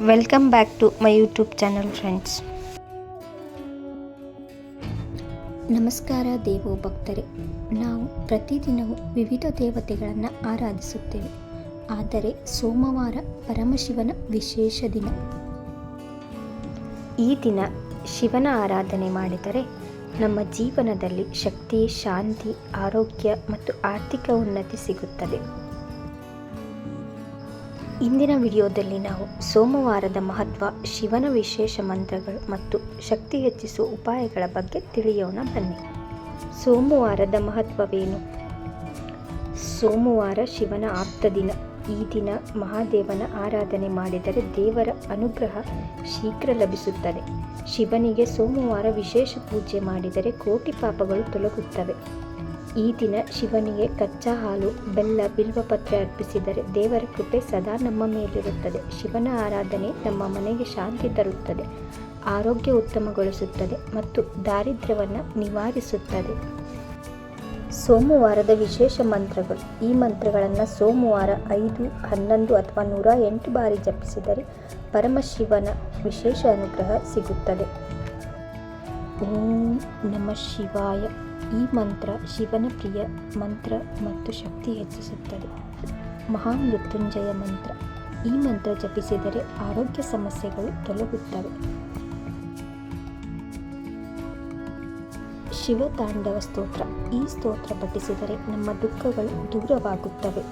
Welcome back to my YouTube channel friends ನಮಸ್ಕಾರ ದೇವೋ ಭಕ್ತರೇ. ನಾವು ಪ್ರತಿದಿನವೂ ವಿವಿಧ ದೇವತೆಗಳನ್ನು ಆರಾಧಿಸುತ್ತೇವೆ. ಆದರೆ ಸೋಮವಾರ ಪರಮಶಿವನ ವಿಶೇಷ ದಿನ. ಈ ದಿನ ಶಿವನ ಆರಾಧನೆ ಮಾಡಿದರೆ ನಮ್ಮ ಜೀವನದಲ್ಲಿ ಶಕ್ತಿ ಶಾಂತಿ ಆರೋಗ್ಯ ಮತ್ತು ಆರ್ಥಿಕ ಉನ್ನತಿ ಸಿಗುತ್ತದೆ. ಇಂದಿನ ವಿಡಿಯೋದಲ್ಲಿ ನಾವು ಸೋಮವಾರದ ಮಹತ್ವ, ಶಿವನ ವಿಶೇಷ ಮಂತ್ರಗಳು ಮತ್ತು ಶಕ್ತಿ ಹೆಚ್ಚಿಸುವ ಉಪಾಯಗಳ ಬಗ್ಗೆ ತಿಳಿಯೋಣ ಬನ್ನಿ. ಸೋಮವಾರದ ಮಹತ್ವವೇನು? ಸೋಮವಾರ ಶಿವನ ಆಪ್ತ ದಿನ. ಈ ದಿನ ಮಹಾದೇವನ ಆರಾಧನೆ ಮಾಡಿದರೆ ದೇವರ ಅನುಗ್ರಹ ಶೀಘ್ರ ಲಭಿಸುತ್ತದೆ. ಶಿವನಿಗೆ ಸೋಮವಾರ ವಿಶೇಷ ಪೂಜೆ ಮಾಡಿದರೆ ಕೋಟಿ ಪಾಪಗಳು ತೊಲಗುತ್ತವೆ. ಈ ದಿನ ಶಿವನಿಗೆ ಕಚ್ಚಾ ಹಾಲು, ಬೆಲ್ಲ ಬಿಲ್ವಪತ್ರೆ ಅರ್ಪಿಸಿದರೆ ದೇವರ ಕೃಪೆ ಸದಾ ನಮ್ಮ ಮೇಲಿರುತ್ತದೆ. ಶಿವನ ಆರಾಧನೆ ನಮ್ಮ ಮನೆಗೆ ಶಾಂತಿ ತರುತ್ತದೆ, ಆರೋಗ್ಯ ಉತ್ತಮಗೊಳಿಸುತ್ತದೆ ಮತ್ತು ದಾರಿದ್ರ್ಯವನ್ನು ನಿವಾರಿಸುತ್ತದೆ. ಸೋಮವಾರದ ವಿಶೇಷ ಮಂತ್ರಗಳು. ಈ ಮಂತ್ರಗಳನ್ನು ಸೋಮವಾರ ಐದು, ಹನ್ನೊಂದು ಅಥವಾ ನೂರ ಎಂಟು ಬಾರಿ ಜಪಿಸಿದರೆ ಪರಮಶಿವನ ವಿಶೇಷ ಅನುಗ್ರಹ ಸಿಗುತ್ತದೆ. ಓಂ ನಮ ಶಿವಾಯ. ಈ ಮಂತ್ರ ಶಿವನ ಪ್ರಿಯ ಮಂತ್ರ ಮತ್ತು ಶಕ್ತಿ ಹೆಚ್ಚಿಸುತ್ತದೆ. ಮಹಾಮೃತ್ಯುಂಜಯ ಮಂತ್ರ. ಈ ಮಂತ್ರ ಜಪಿಸಿದರೆ ಆರೋಗ್ಯ ಸಮಸ್ಯೆಗಳು ತೊಲಗುತ್ತವೆ ಶಿವತಾಂಡವ ಸ್ತೋತ್ರ. ಈ ಸ್ತೋತ್ರ ಪಠಿಸಿದರೆ ನಮ್ಮ ದುಃಖಗಳು ದೂರವಾಗುತ್ತವೆ.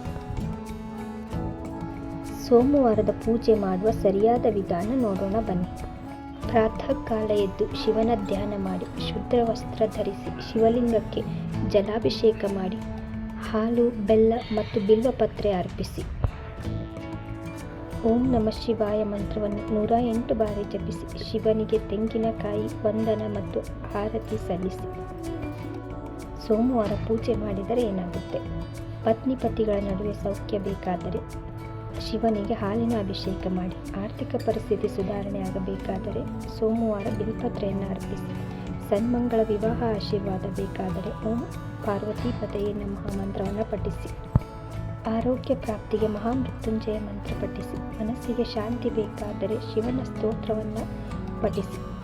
ಸೋಮವಾರದ ಪೂಜೆ ಮಾಡುವ ಸರಿಯಾದ ವಿಧಾನ ನೋಡೋಣ ಬನ್ನಿ. ಪ್ರಾತಃ ಕಾಲ ಎದ್ದು ಶಿವನ ಧ್ಯಾನ ಮಾಡಿ ಶುದ್ಧ ವಸ್ತ್ರ ಧರಿಸಿ, ಶಿವಲಿಂಗಕ್ಕೆ ಜಲಾಭಿಷೇಕ ಮಾಡಿ, ಹಾಲು, ಬೆಲ್ಲ ಮತ್ತು ಬಿಲ್ವಪತ್ರೆ ಅರ್ಪಿಸಿ. ಓಂ ನಮ ಶಿವಾಯ ಮಂತ್ರವನ್ನು ನೂರ ಎಂಟು ಬಾರಿ ಜಪಿಸಿ, ಶಿವನಿಗೆ ತೆಂಗಿನಕಾಯಿ ವಂದನ ಮತ್ತು ಆರತಿ ಸಲ್ಲಿಸಿ. ಸೋಮವಾರ ಪೂಜೆ ಮಾಡಿದರೆ ಏನಾಗುತ್ತೆ? ಪತ್ನಿ ಪತಿಗಳ ನಡುವೆ ಸೌಖ್ಯ ಬೇಕಾದರೆ ಶಿವನಿಗೆ ಹಾಲಿನ ಅಭಿಷೇಕ ಮಾಡಿ. ಆರ್ಥಿಕ ಪರಿಸ್ಥಿತಿ ಸುಧಾರಣೆ ಆಗಬೇಕಾದರೆ ಸೋಮವಾರ ಬಿಲ್ಪತ್ರೆಯನ್ನು ಅರ್ಪಿಸಿ. ಸನ್ಮಂಗಳ ವಿವಾಹ ಆಶೀರ್ವಾದ ಬೇಕಾದರೆ ಓಂ ಪಾರ್ವತಿ ಪತೆಯೇ ನಮಃ ಮಂತ್ರವನ್ನು ಪಠಿಸಿ. ಆರೋಗ್ಯ ಪ್ರಾಪ್ತಿಗೆ ಮಹಾಮೃತ್ಯುಂಜಯ ಮಂತ್ರ ಪಠಿಸಿ. ಮನಸ್ಸಿಗೆ ಶಾಂತಿ ಬೇಕಾದರೆ ಶಿವನ ಸ್ತೋತ್ರವನ್ನು ಪಠಿಸಿ.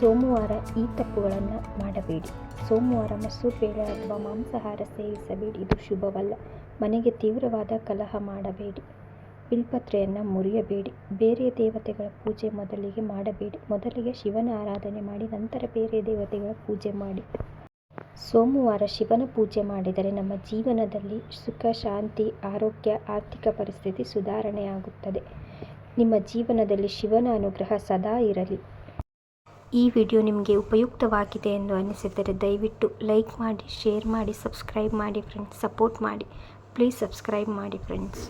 ಸೋಮವಾರ ಈ ತಪ್ಪುಗಳನ್ನು ಮಾಡಬೇಡಿ. ಸೋಮವಾರ ಮೊಸರು ಬೇಳೆ ಅಥವಾ ಮಾಂಸಾಹಾರ ಸೇವಿಸಬೇಡಿ. ಇದು ಶುಭವಲ್ಲ. ಮನೆಗೆ ತೀವ್ರವಾದ ಕಲಹ ಮಾಡಬೇಡಿ. ಬಿಲ್ಪತ್ರೆಯನ್ನು ಮುರಿಯಬೇಡಿ. ಬೇರೆ ದೇವತೆಗಳ ಪೂಜೆ ಮೊದಲಿಗೆ ಮಾಡಬೇಡಿ. ಮೊದಲಿಗೆ ಶಿವನ ಆರಾಧನೆ ಮಾಡಿ, ನಂತರ ಬೇರೆ ದೇವತೆಗಳ ಪೂಜೆ ಮಾಡಿ. ಸೋಮವಾರ ಶಿವನ ಪೂಜೆ ಮಾಡಿದರೆ ನಮ್ಮ ಜೀವನದಲ್ಲಿ ಸುಖ, ಶಾಂತಿ, ಆರೋಗ್ಯ, ಆರ್ಥಿಕ ಪರಿಸ್ಥಿತಿ ಸುಧಾರಣೆಯಾಗುತ್ತದೆ. ನಿಮ್ಮ ಜೀವನದಲ್ಲಿ ಶಿವನ ಅನುಗ್ರಹ ಸದಾ ಇರಲಿ. ಈ ವಿಡಿಯೋ ನಿಮಗೆ ಉಪಯುಕ್ತವಾಗಿದೆ ಎಂದು ಅನಿಸಿದರೆ ದಯವಿಟ್ಟು ಲೈಕ್ ಮಾಡಿ, ಶೇರ್ ಮಾಡಿ, ಸಬ್ಸ್ಕ್ರೈಬ್ ಮಾಡಿ ಫ್ರೆಂಡ್ಸ್ ಸಪೋರ್ಟ್ ಮಾಡಿ. ಪ್ಲೀಸ್ ಸಬ್ಸ್ಕ್ರೈಬ್ ಮಾಡಿ ಫ್ರೆಂಡ್ಸ್